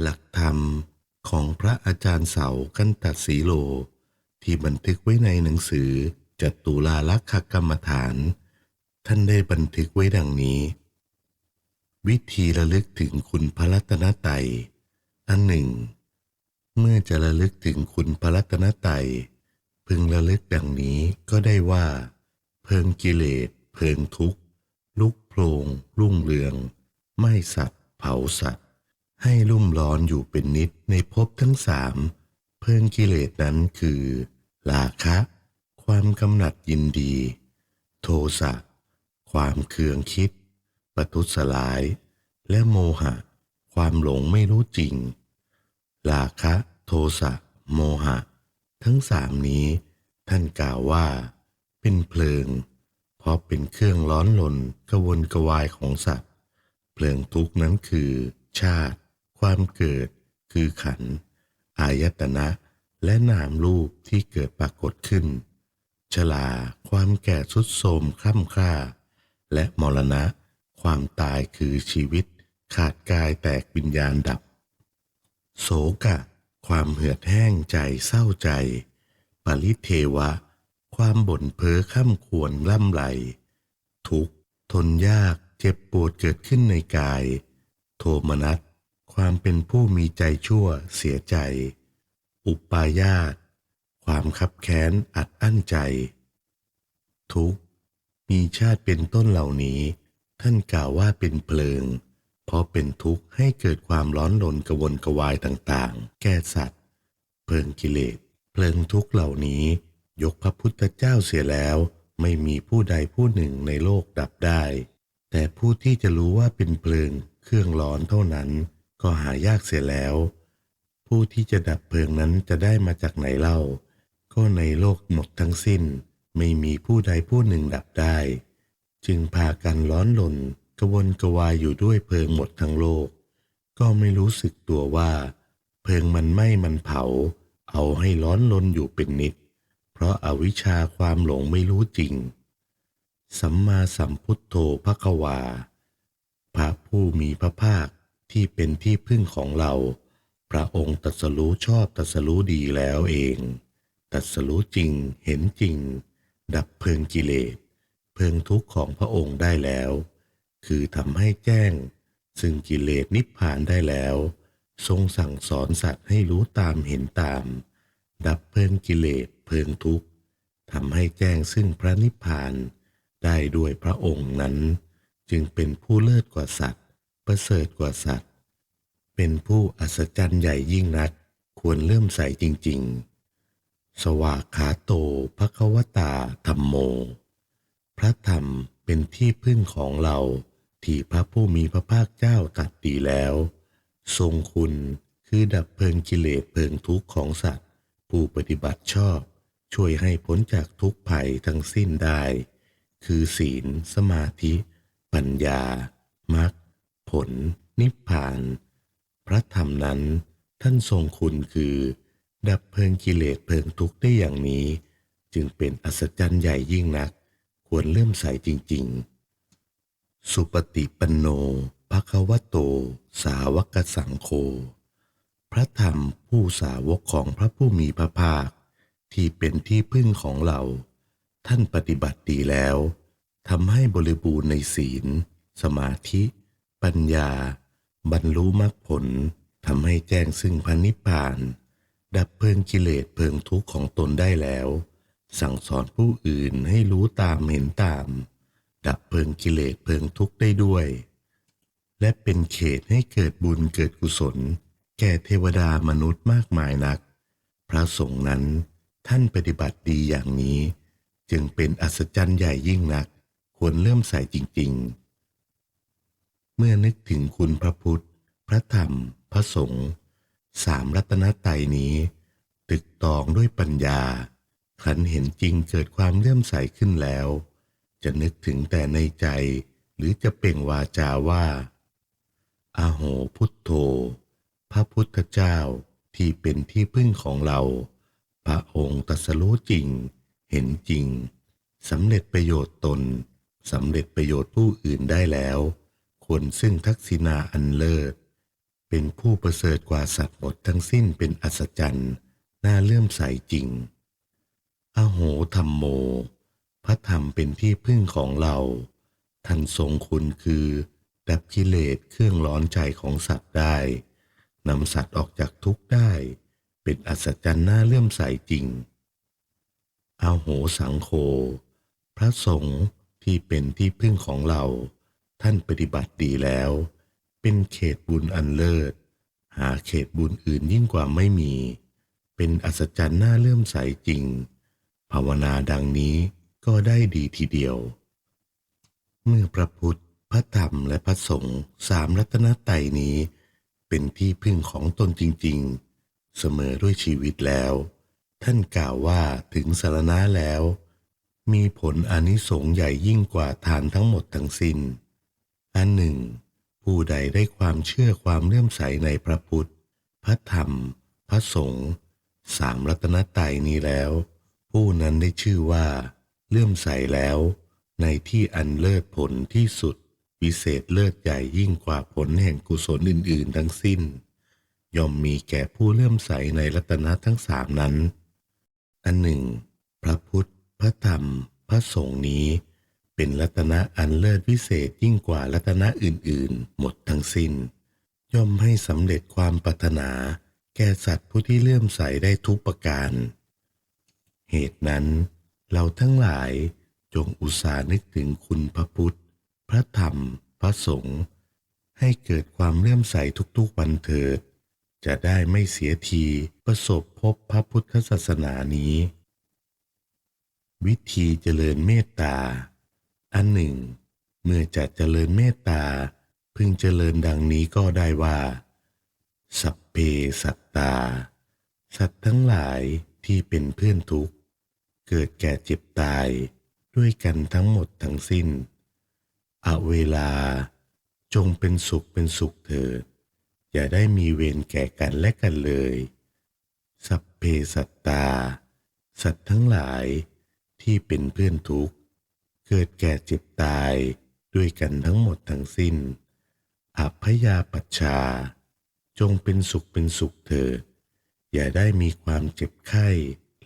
หลักธรรมของพระอาจารย์เสากันตัดสีโล ที่บันทึกไว้ในหนังสือจตุลาลักขกรรมฐาน ท่านได้บันทึกไว้ดังนี้ วิธีระลึกถึงคุณพระรัตนตรัยอันหนึ่ง เมื่อจะระลึกถึงคุณพระรัตนตรัยพึงระลึกดังนี้ก็ได้ว่า เพิงกิเลส เพิงทุกข์ ลุกโพลงรุ่งเรือง ไม่สัตว์ เผาสัตว์ ให้ลุ่มร้อนอยู่เป็นนิดในภพทั้งสาม เพิงกิเลสนั้นคือลาคะ ความกำหนัดยินดี โทสะความเคืองคิดประทุษร้าย และโมหะ ความหลงไม่รู้จริง ลาคะ โทสะโมหะ ทั้งสามนี้ ท่านกล่าวว่า เป็นเพลิง เพราะเป็นเครื่องร้อนหลนกระวนกระวายของสัตว์ เพลิงทุกนั้นคือชาติ ความเกิดคือขัน อายตนะ และนามรูปที่เกิดปรากฏขึ้น ชลาความแก่ทุดโทมคล่ำคร่า และมรณะ ความตายคือชีวิต ขาดกายแตกวิญญาณดับ โศกะ ความเหือดแห้งใจเศร้าใจ ปริเทวะ ความบ่นเพ้อข้ามควรล่ำไหล ทุกข์ทนยากเจ็บปวดเกิดขึ้นในกาย โทมนัส ความเป็นผู้มีใจชั่วเสียใจ อุปายาต ความคับแค้นอัดอั้นใจ ทุกมีชาติเป็นต้นเหล่านี้ ท่านกล่าวว่าเป็นเพลิง เพราะเป็นทุกข์ให้เกิดความร้อนรนกระวนกระวายต่างๆ แก่สัตว์ เพลิงกิเลส เพลิงทุกข์เหล่านี้ ยกพระพุทธเจ้าเสียแล้ว ไม่มีผู้ใดผู้หนึ่งในโลกดับได้ แต่ผู้ที่จะรู้ว่าเป็นเพลิงเครื่องร้อนเท่านั้น ก็หายากเสียแล้ว ผู้ที่จะดับเพลิงนั้นจะได้มาจากไหนเล่า ก็ในโลกหมดทั้งสิ้น ไม่มีผู้ใดผู้หนึ่งดับได้ จึงพากันร้อนลนกวนกวายอยู่ด้วยเพลิงหมดทั้งโลก ก็ไม่รู้สึกตัวว่า เพลิงมันไหม้มันเผา เอาให้ร้อนลนอยู่เป็นนิด เพราะอาวิชชาความหลงไม่รู้จริง สัมมาสัมพุทโธพระควา พระผู้มีพระภาค ที่เป็นที่พึ่งของเรา พระองค์ตรัสรู้ชอบตรัสรู้ดีแล้วเองตรัสรู้จริงเห็นจริง ดับเพลิงกิเลสเพลิงทุกข์ของพระองค์ได้แล้ว คือทำให้แจ้ง ซึ่งกิเลสนิพพานได้แล้ว ทรงสั่งสอนสัตว์ให้รู้ตามเห็นตาม ดับเพลิงกิเลสเพลิงทุกข์ทำให้แจ้งซึ่งพระนิพพานได้ด้วยพระองค์นั้น จึงเป็นผู้เลิศกว่าสัตว์ ประเสริฐกว่าสัตว์ เป็นผู้อัศจรรย์ใหญ่ยิ่งนัก ควรเริ่มใส่จริง ๆ สวากขาโตภควตาธรรมโม พระธรรมเป็นที่พึ่งของเราที่พระผู้มีพระภาคเจ้าตรัสดีแล้ว ทรงคุณคือดับเพลิงกิเลสเพลิงทุกข์ของสัตว์ ผู้ปฏิบัติชอบ ช่วยให้พ้นจากทุกภัยทั้งสิ้นได้ คือศีล สมาธิ ปัญญามรรค ผล นิพพาน พระธรรมนั้นท่านทรงคุณคือ ดับเพลิงกิเลสเพลิงทุกข์ได้อย่างนี้ จึงเป็นอัศจรรย์ใหญ่ยิ่งนัก ควรเลื่อมใสจริง ๆ สุปฏิปันโนภควโต สาวกสังโฆพระธรรมผู้สาวกของพระผู้มีพระภาค ที่เป็นที่พึ่งของเรา ท่านปฏิบัติดีแล้วทำให้บริบูรณ์ในศีล สมาธิ ปัญญาบรรลุมรรคผลทำให้แจ้งซึ่งพันนิพพาน ดับเพลิงกิเลสเพลิงทุกข์ของตนได้แล้ว สั่งสอนผู้อื่นให้รู้ตามเห็นตาม ดับเพลิงกิเลสเพลิงทุกข์ได้ด้วย และเป็นเขตให้เกิดบุญเกิดกุศล แก่เทวดามนุษย์มากมายนัก พระสงฆ์นั้นท่านปฏิบัติดีอย่างนี้ จึงเป็นอัศจรรย์ใหญ่ยิ่งนัก ควรเริ่มใส่จริง ๆ เมื่อนึกถึงคุณพระพุทธ พระธรรม พระสงฆ์สามรัตนตรัยนี้ ตึกตองด้วยปัญญาขันเห็นจริงเกิดความเลื่อมใสขึ้นแล้ว จะนึกถึงแต่ในใจ หรือจะเป่งวาจาว่า อาโหพุทโธ พระพุทธเจ้าที่เป็นที่พึ่งของเรา พระองค์ตรัสรู้จริง เห็นจริงสำเร็จประโยชน์ตนสำเร็จประโยชน์ผู้อื่นได้แล้ว ควรซึ่งทักษิณาอันเลิศ เป็นผู้ประเสริฐกว่าสัตว์หมดทั้งสิ้นเป็นอัศจรรย์น่าเลื่อมใสจริง อโหธรรมโม พระธรรมเป็นที่พึ่งของเราท่านทรงคุณคือดับกิเลสเครื่องร้อนใจของสัตว์ได้นำสัตว์ออกจากทุกข์ได้ เป็นอัศจรรย์น่าเลื่อมใสจริงอาโหสังโฆพระสงฆ์ที่เป็นที่พึ่งของเรา ท่านปฏิบัติดีแล้ว เป็นเขตบุญอันเลิศ หาเขตบุญอื่นยิ่งกว่าไม่มี เป็นอัศจรรย์น่าเลื่อมใสจริง ภาวนาดังนี้ก็ได้ดีทีเดียว เมื่อพระพุทธ พระธรรมและพระสงฆ์สามรัตนตรัยนี้ เป็นที่พึ่งของตนจริง ๆ เสมอด้วยชีวิตแล้ว ท่านกล่าวว่าถึงสารณะแล้ว มีผลอนิสงส์ใหญ่ยิ่งกว่าทานทั้งหมดทั้งสิ้น อันหนึ่ง ผู้ใดได้ความเชื่อความเลื่อมใสในพระพุทธ พระธรรม พระสงฆ์สามรัตนตรัยนี้แล้ว ผู้นั้นได้ชื่อว่า เลื่อมใสแล้ว ในที่อันเลิศผลที่สุดวิเศษเลิศใหญ่ยิ่งกว่าผลแห่งกุศลอื่น ๆ ทั้งสิ้น ย่อมมีแก่ผู้เลื่อมใสในรัตนะทั้งสามนั้น อันหนึ่ง พระพุทธ พระธรรม พระสงฆ์นี้ เป็นรัตนะอันเลิศวิเศษยิ่งกว่ารัตนะอื่นๆ หมดทั้งสิ้น ย่อมให้สำเร็จความปรารถนา แก่สัตว์ผู้ที่เลื่อมใสได้ทุกประการ เหตุนั้น เราทั้งหลายจงอุตสาห์นึกถึงคุณพระพุทธ พระธรรม พระสงฆ์ให้เกิดความเลื่อมใสทุกๆวันเถิด จะได้ไม่เสียทีประสบพบพระพุทธศาสนานี้ วิธีเจริญเมตตา อันหนึ่ง เมื่อจะเจริญเมตตาพึงเจริญดังนี้ก็ได้ว่า สัพเพสัตตา สัตว์ทั้งหลายที่เป็นเพื่อนทุกข์ เกิดแก่เจ็บตายด้วยกันทั้งหมดทั้งสิ้น อเวลาจงเป็นสุขเป็นสุขเถิด อย่าได้มีเวรแก่กันและกันเลย สัพเพสัตตา สัตว์ทั้งหลายที่เป็นเพื่อนทุกข์ เกิดแก่เจ็บตายด้วยกันทั้งหมดทั้งสิ้นอัพยาปัชชา จงเป็นสุขเป็นสุขเถิด อย่าได้มีความเจ็บไข้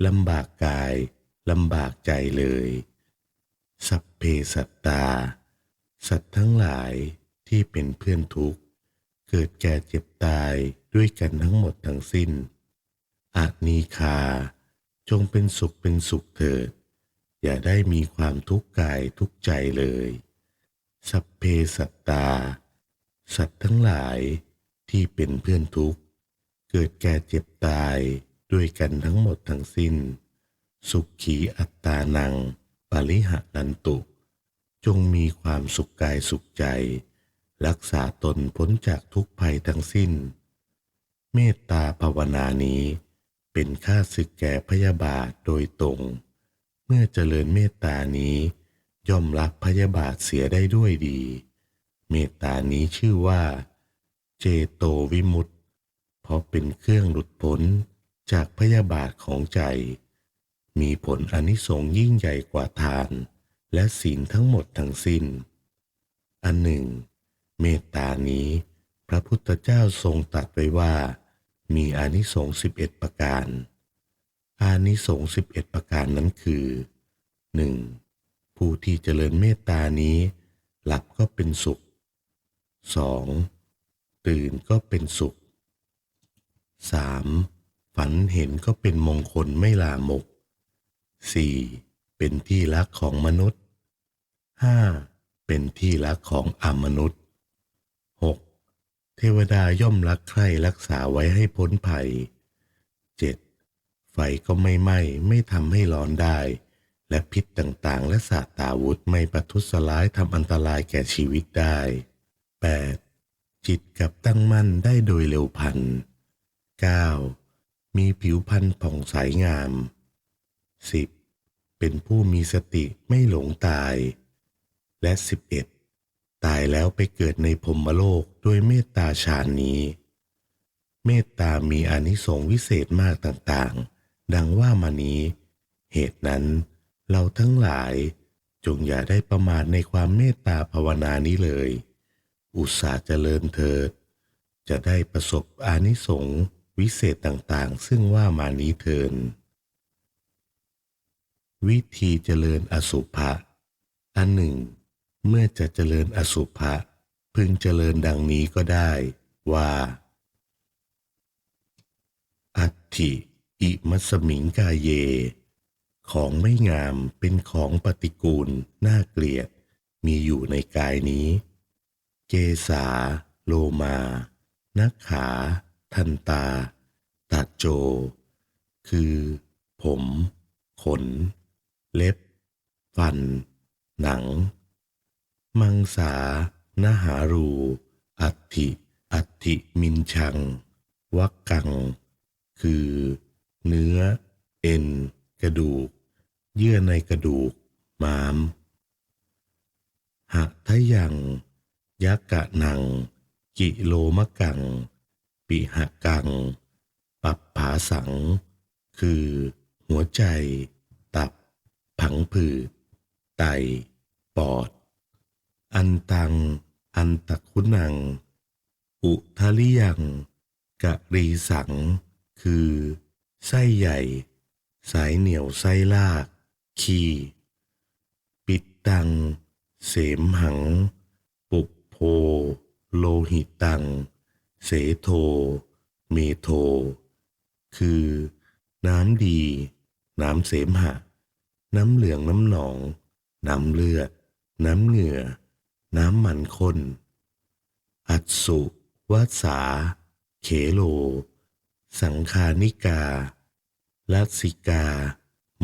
ลำบากกายลำบากใจเลย สัพเพสัตตา สัตว์ทั้งหลายที่เป็นเพื่อนทุกข์ เกิดแก่เจ็บตายด้วยกันทั้งหมดทั้งสิ้นอานีคา จงเป็นสุขเป็นสุขเถิด อย่าได้มีความทุกข์กายทุกข์ใจเลย สัพเพสัตตา สัตว์ทั้งหลายที่เป็นเพื่อนทุกข์ เกิดแก่เจ็บตายด้วยกันทั้งหมดทั้งสิ้น สุขขีอัตตานัง ปริหะนันตุ จงมีความสุขกายสุขใจ รักษาตนพ้นจากทุกภัยทั้งสิ้น เมตตาภาวนานี้เป็นค่าศึกแก่พยาบาทโดยตรง มื่อเจริญเมตตานี้ ย่อมรับพยาบาทเสียได้ด้วยดี เมตตานี้ชื่อว่า เจโตวิมุตติเพราะเป็นเครื่องหลุดพ้นจากพยาบาทของใจ มีผลอนิสงส์ยิ่งใหญ่กว่าทาน และศีลทั้งหมดทั้งสิ้น อันหนึ่ง เมตตานี้ พระพุทธเจ้าทรงตรัสไว้ว่า มีอนิสงส์สิบเอ็ดประการ อานิสงส์สิบเอ็ดประการนั้นคือหนึ่งผู้ที่เจริญเมตตานี้ หลับก็เป็นสุขสองตื่นก็เป็นสุขสามฝันเห็นก็เป็นมงคลไม่ลามกสี่เป็นที่รักของมนุษย์ห้าเป็นที่รักของอมนุษย์หกเทวดาย่อมรักใคร่รักษาไว้ให้พ้นภัย ไฟก็ไม่ไหม้ไม่ทำให้ร้อนได้ และพิษต่างๆ และสาตาวุธไม่ประทุษร้ายทำอันตรายแก่ชีวิตได้ 8. จิตกับตั้งมั่นได้โดยเร็วพัน 9. มีผิวพรรณผ่องใสงาม 10. เป็นผู้มีสติไม่หลงตาย และ 11. ตายแล้วไปเกิดในพรมโลกด้วยเมตตาฌานนี้เมตตามีอนิสงส์วิเศษมากต่างๆ ดังว่ามานี้ เหตุนั้นเราทั้งหลายจงอย่าได้ประมาทในความเมตตาภาวนานี้เลย อุตสาห์เจริญเถิด จะได้ประสบอานิสงส์วิเศษต่างๆ ซึ่งว่ามานี้เทิน วิธีเจริญอสุภะ อันหนึ่ง เมื่อจะเจริญอสุภะพึงเจริญดังนี้ก็ได้ว่า อัตถิ อิมัสมิงกาเย ของไม่งามเป็นของปฏิกูล น่าเกลียด มีอยู่ในกายนี้ เกสาโลมานักขา ทันตาตัดโจ คือ ผม ขน เล็บ ฟัน หนัง มังสานหารู อัตถิ อัตถิมินชัง วักกัง คือ เนื้อ เอ็น กระดูก เยื่อในกระดูก ม้าม หะทะยังยักกะนัง กิโลมะกัง ปิหะกัง ปับผาสัง คือ หัวใจ ตับ ผังผืด ไต ปอด อันตัง อันตะคุนัง อุทะลิยังกะรีสัง คือ ไส้ใหญ่ สายเหนียวไส้ลากขีปิดตัง เสมหัง ปุบโพ โลหิตตัง เสโท เมโท คือ น้ำดี น้ำเสมหะ น้ำเหลืองน้ำหนอง น้ำเลือด น้ำเหงื่อ น้ำมันข้นอัตสุวัสา เขโล สังคานิกาลัสิกา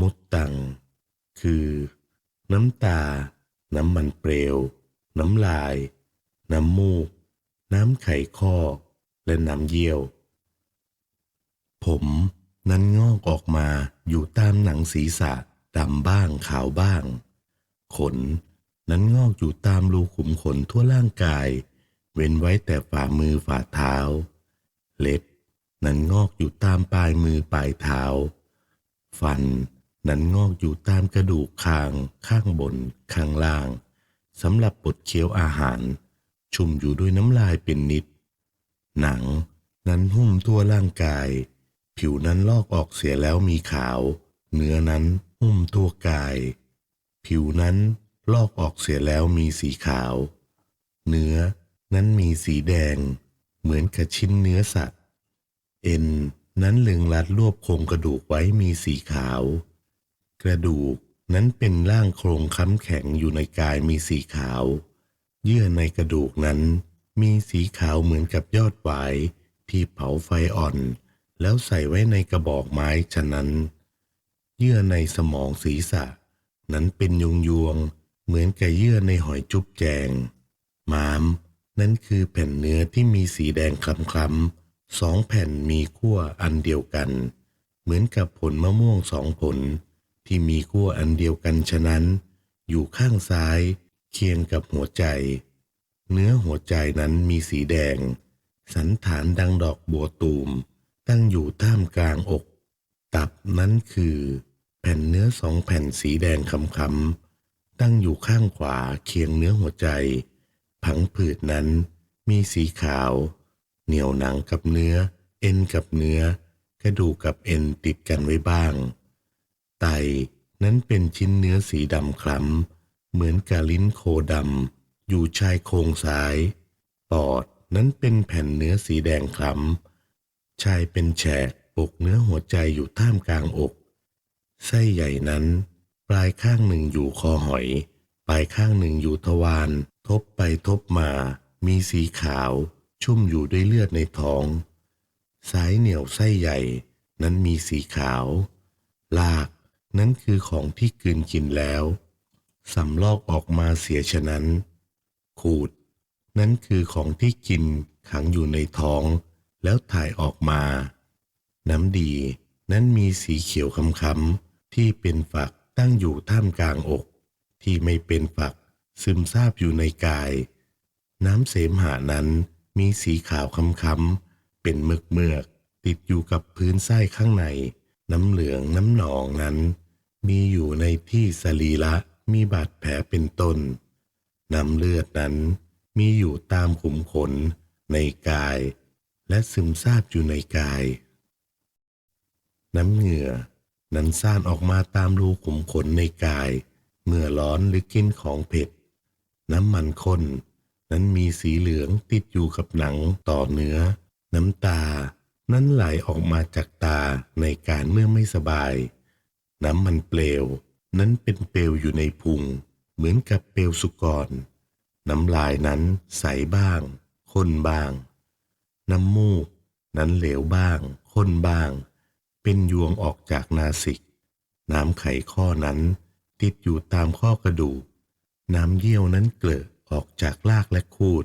มุตตัง คือ น้ำตา น้ำมันเปลว น้ำลาย น้ำมูก น้ำไขข้อ และน้ำเยี่ยว ผมนั้นงอกออกมาอยู่ตามหนังศีรษะดำบ้างขาวบ้าง ขนนั้นงอกอยู่ตามรูขุมขนทั่วร่างกาย เว้นไว้แต่ฝ่ามือฝ่าเท้า เล็บ นั้นงอกอยู่ตามปลายมือปลายเท้า ฟันนั้นงอกอยู่ตามกระดูกคางข้างบน ข้างล่างสำหรับบดเคี้ยวอาหาร ชุ่มอยู่ด้วยน้ำลายเป็นนิด หนังนั้นหุ้มทั่วร่างกาย ผิวนั้นลอกออกเสียแล้วมีขาว เนื้อนั้นหุ้มทั่วกาย ผิวนั้นลอกออกเสียแล้วมีสีขาว เนื้อนั้นมีสีแดง เหมือนกับชิ้นเนื้อสัตว เอ็นนั้นลึงรัดรวบโครงกระดูกไว้มีสีขาว กระดูกนั้นเป็นร่างโครงค้ำแข็งอยู่ในกายมีสีขาว เยื่อในกระดูกนั้นมีสีขาวเหมือนกับยอดหวายที่เผาไฟอ่อน แล้วใส่ไว้ในกระบอกไม้ฉะนั้น เยื่อในสมองศีรษะ นั้นเป็นยงยวงเหมือนกับเยื่อในหอยจุ๊บแจง ม้าม นั้นคือแผ่นเนื้อที่มีสีแดงคล้ำๆ สองแผ่นมีขั้วอันเดียวกัน เหมือนกับผลมะม่วงสองผล ที่มีขั้วอันเดียวกันฉะนั้น อยู่ข้างซ้ายเคียงกับหัวใจ เนื้อหัวใจนั้นมีสีแดง สันฐานดังดอกบัวตูม ตั้งอยู่ท่ามกลางอก ตับนั้นคือ แผ่นเนื้อสองแผ่นสีแดงคำๆตั้งอยู่ข้างขวาเคียงเนื้อหัวใจ ผังผืดนั้นมีสีขาว เหนียวหนังกับเนื้อ เอ็นกับเนื้อ กระดูกกับเอ็นติดกันไว้บ้าง ไตนั้นเป็นชิ้นเนื้อสีดำคล้ำ เหมือนกาลิ้นโคดำ อยู่ชายโครงซ้าย ปอดนั้นเป็นแผ่นเนื้อสีแดงคล้ำ ชายเป็นแฉกปกเนื้อหัวใจอยู่ท่ามกลางอก ไส้ใหญ่นั้น ปลายข้างหนึ่งอยู่คอหอย ปลายข้างหนึ่งอยู่ทวาร ทบไปทบมา มีสีขาว ชุ่มอยู่ด้วยเลือดในท้อง สายเหนียวไส้ใหญ่นั้นมีสีขาว ลากนั้นคือของที่กืนกินแล้วสำลอกออกมาเสียฉะนั้น ขูด นั้นคือของที่กินขังอยู่ในท้อง แล้วถ่ายออกมา น้ำดี นั้นมีสีเขียวค้ำๆที่เป็นฝักตั้งอยู่ท่ามกลางอก ที่ไม่เป็นฝักซึมซาบอยู่ในกาย น้ำเสมหะนั้น มีสีขาวค้ำๆเป็นเมือกเมือกติดอยู่กับพื้นไส้ข้างใน น้ำเหลืองน้ำหนองนั้น มีอยู่ในที่สรีระมีบาดแผลเป็นต้น น้ำเลือดนั้นมีอยู่ตามขุมขนในกาย และซึมซาบอยู่ในกาย น้ำเหงื่อนั้นซ่านออกมาตามรูขุมขนในกาย เมื่อร้อนหรือกินของเผ็ด น้ำมันข้น นั้นมีสีเหลืองติดอยู่กับหนังต่อเนื้อ น้ำตา นั้นไหลออกมาจากตาในการเมื่อไม่สบาย น้ำมันเปลว นั้นเป็นเปลวอยู่ในพุง เหมือนกับเปลวสุกร น้ำลายนั้นใสบ้างข้นบ้าง น้ำมูก นั้นเหลวบ้างข้นบ้าง เป็นยวงออกจากนาสิก น้ำไขข้อนั้นติดอยู่ตามข้อกระดูก น้ำเยี่ยวนั้นเกลอะ ออกจากลากและคูด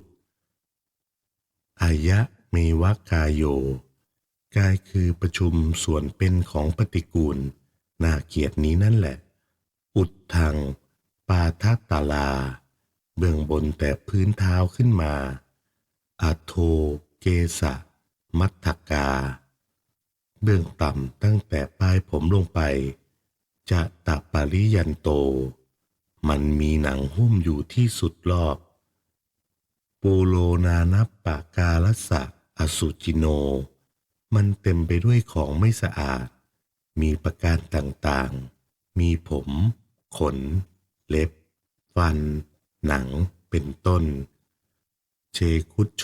อายะเมวกายโย กายคือประชุมส่วนเป็นของปฏิกูลน่าเกียดนี้นั่นแหละ อุดทางปาทัตาลา เบื้องบนแต่พื้นเท้าขึ้นมาอาโทเกสะ มัทกา เบื้องต่ำตั้งแต่ปลายผมลงไป จะตะปริยันโต มันมีหนังหุ้มอยู่ที่สุดรอบปูโลนานับปะกาลสะอสุจิโน มันเต็มไปด้วยของไม่สะอาด มีประการต่างๆ มีผม ขน เล็บ ฟัน หนัง เป็นต้น เชคุดโฉ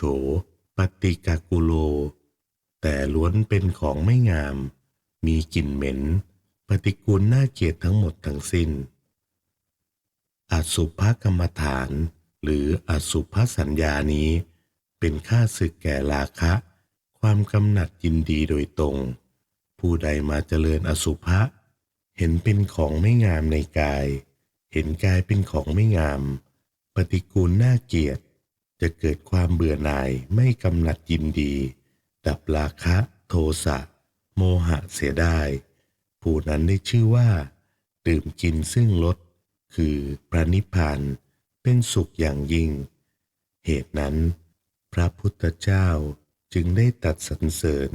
ปฏิกากุโล แต่ล้วนเป็นของไม่งาม มีกลิ่นเหม็น ปฏิกูลน่าเกลียดทั้งหมดทั้งสิ้น อสุภกรรมฐาน หรืออสุภสัญญานี้ เป็นค่าศึกแก่ราคะ ความกำหนัดยินดีโดยตรง ผู้ใดมาเจริญอสุภะเห็นเป็นของไม่งามในกาย เห็นกายเป็นของไม่งาม ปฏิกูลน่าเกียดจะเกิดความเบื่อหน่ายไม่กำหนัดยินดี ดับราคะ โทสะ โมหะเสียได้ ผู้นั้นได้ชื่อว่า ดื่มกินซึ่งรส คือพระนิพพานเป็นสุขอย่างยิ่ง เหตุนั้น พระพุทธเจ้าจึงได้ตัดสรรเสริญ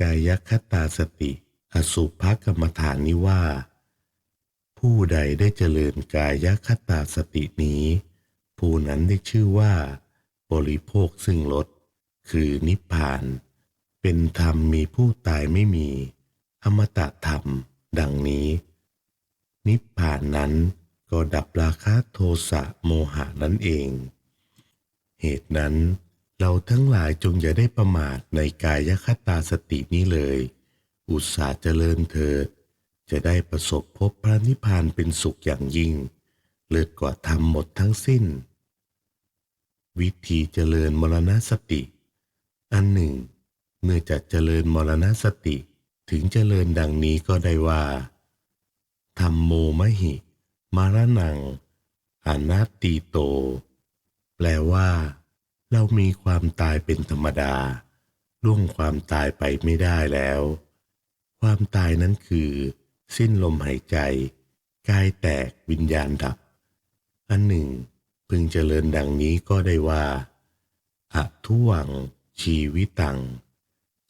กายคตาสติ อสุภกรรมฐานนี้ว่า ผู้ใดได้เจริญกายคตาสตินี้ ผู้นั้นได้ชื่อว่า บริโภคซึ่งรสคือนิพพาน เป็นธรรมมีผู้ตายไม่มี อมตะธรรม ดังนี้ นิพพานนั้น ก็ดับราคะโทสะโมหะนั่นเอง เหตุนั้นเราทั้งหลายจงอย่าได้ประมาทในกายคตาสตินี้เลย อุตสาห์เจริญเถิด จะได้ประสบพบพระนิพพานเป็นสุขอย่างยิ่ง เลิศกว่าทำหมดทั้งสิ้น วิธีเจริญมรณสติ อันหนึ่ง เมื่อจะเจริญมรณสติ ถึงเจริญดังนี้ก็ได้ว่าธรรมโมมหิ มารนังอนัตติโต แปลว่า เรามีความตายเป็นธรรมดา ล่วงความตายไปไม่ได้แล้ว ความตายนั้นคือ สิ้นลมหายใจ กายแตกวิญญาณดับ อันหนึ่ง พึงเจริญดังนี้ก็ได้ว่าอะทุวัง ชีวิตัง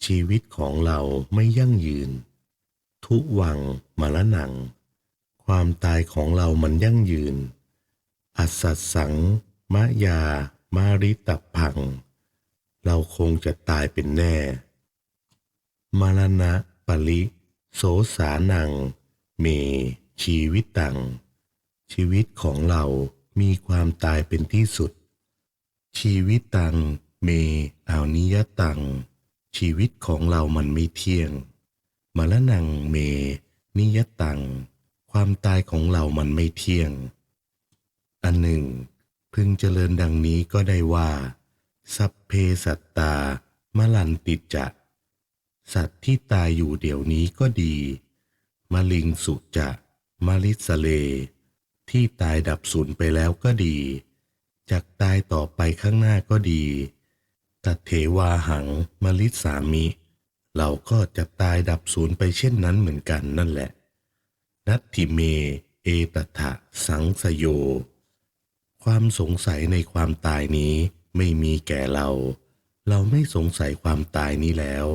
ชีวิตของเราไม่ยั่งยืน ทุวังมรณัง ความตายของเรามันยั่งยืน อัสสสสัง มะยา มาริตพัง เราคงจะตายเป็นแน่ มรณะปริโสสานัง เม ชีวิตตัง ชีวิตของเรามีความตายเป็นที่สุด ชีวิตตัง เมอานิยตัง ชีวิตของเรามันไม่เที่ยง มรณังเม นิยตัง ความตายของเรามันไม่เที่ยง อันหนึ่ง พึงเจริญดังนี้ก็ได้ว่า สัพเพสัตตามลันติจะสัตว์ที่ตายอยู่เดี๋ยวนี้ก็ดีมลิงสุจะมลิสเล ที่ตายดับสูญไปแล้วก็ดีจากตายต่อไปข้างหน้าก็ดี ตัดเทวาหังมลิสามิ เราก็จะตายดับสูญไปเช่นนั้นเหมือนกันนั่นแหละ นัตถิเม เอตถะสังสโย ความสงสัยในความตายนี้ไม่มีแก่เรา เราไม่สงสัยความตายนี้แล้ว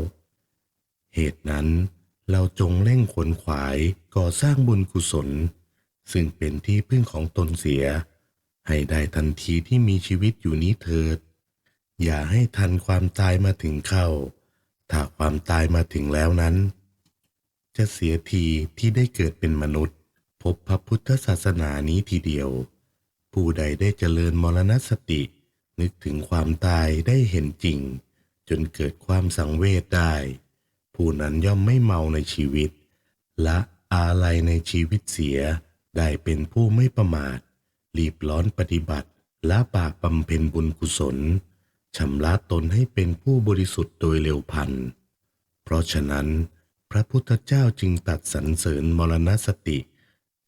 เหตุนั้นเราจงเร่งขนขวายก่อสร้างบุญกุศล ซึ่งเป็นที่พึ่งของตนเสีย ให้ได้ทันทีที่มีชีวิตอยู่นี้เถิด อย่าให้ทันความตายมาถึงเข้า ถ้าความตายมาถึงแล้วนั้น จะเสียทีที่ได้เกิดเป็นมนุษย์ พบพระพุทธศาสนานี้ทีเดียว ผู้ใดได้เจริญมรณสติ นึกถึงความตายได้เห็นจริง จนเกิดความสังเวชได้ ผู้นั้นย่อมไม่เมาในชีวิต และอาลัยในชีวิตเสีย ได้เป็นผู้ไม่ประมาท รีบร้อนปฏิบัติและปากบำเพ็ญบุญกุศลชำระตนให้เป็นผู้บริสุทธิ์โดยเร็วพัน เพราะฉะนั้น พระพุทธเจ้าจึงตัดสรรเสริญมรณสติ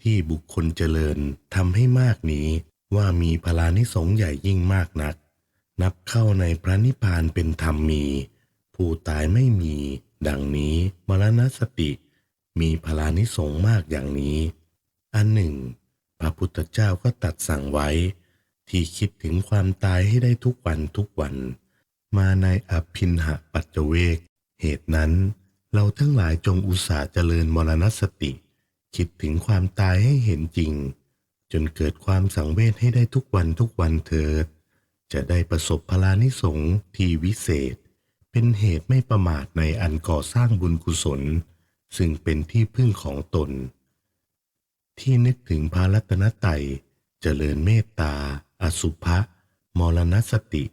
ที่บุคคลเจริญทำให้มากนี้ว่ามีพลานิสงใหญ่ยิ่งมากนัก นับเข้าในพระนิพพานเป็นธรรมมี ผู้ตายไม่มี ดังนี้มรณสติ มีพลานิสงมากอย่างนี้ อันหนึ่ง พระพุทธเจ้าก็ตัดสั่งไว้ ที่คิดถึงความตายให้ได้ทุกวันทุกวัน มาในอภินหะปัจเจเวก เหตุนั้น เราทั้งหลายจงอุตส่าห์เจริญมรณสติ คิดถึงความตายให้เห็นจริง จนเกิดความสังเวชให้ได้ทุกวันทุกวันเถิด จะได้ประสบพลานิสงที่วิเศษ เป็นเหตุไม่ประมาทในอันก่อสร้างบุญกุศล ซึ่งเป็นที่พึ่งของตน ที่นึกถึงพระรัตนตรัยเจริญเมตตา อสุภะมรณสติ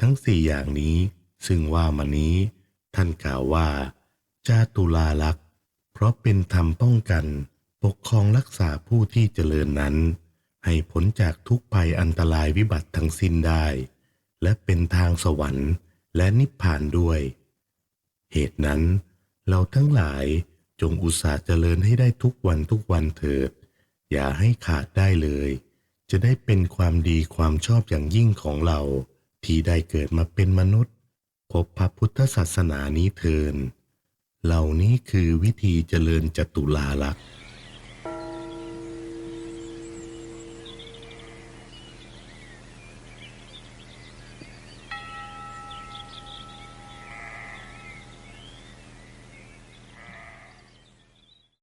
ทั้งสี่อย่างนี้ ซึ่งว่ามานี้ ท่านกล่าวว่า จาตุลาลักษณ์เพราะเป็นธรรมป้องกัน ปกครองรักษาผู้ที่เจริญนั้น ให้พ้นจากทุกภัยอันตรายวิบัติทั้งสิ้นได้ และเป็นทางสวรรค์และนิพพานด้วย เหตุนั้น เราทั้งหลายจงอุตส่าห์เจริญให้ได้ทุกวันทุกวันเถิด อย่าให้ขาดได้เลย จะได้เป็นความดีความชอบอย่างยิ่งของเรา ที่ได้เกิดมาเป็นมนุษย์ พบพระพุทธศาสนานี้เทิน เหล่านี้คือวิธีเจริญจตุลาลักษณ์